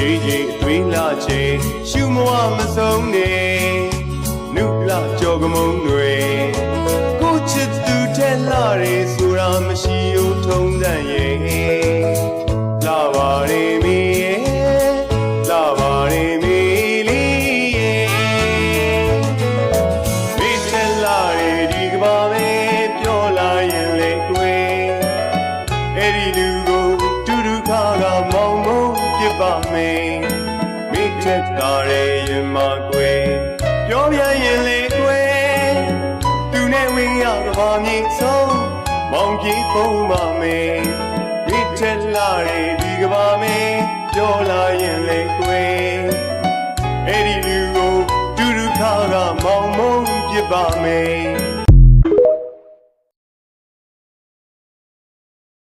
ချိန်ချိန်အတွင်းလာချိန်ရှုမဝမဆုံးနေနုလာကြောကမုံတွေကိုချစ်သူထဲလာရေဆိုတာမရှိုံထုံးစံရဲ့ မယ်မိထက်လာတဲ့ရင်မကွယ်ပြောပြရင်လေကွယ်သူနဲ့ဝင်းရကဘာမြေဆုံးမောင်ကြီးပုံပါမယ်မိထက်လာတဲ့ဒီကဘာမေပြောလာရင်လေကွယ်အဲ့ဒီလူကိုတူတူခါကမောင်မုံပြစ်ပါမယ်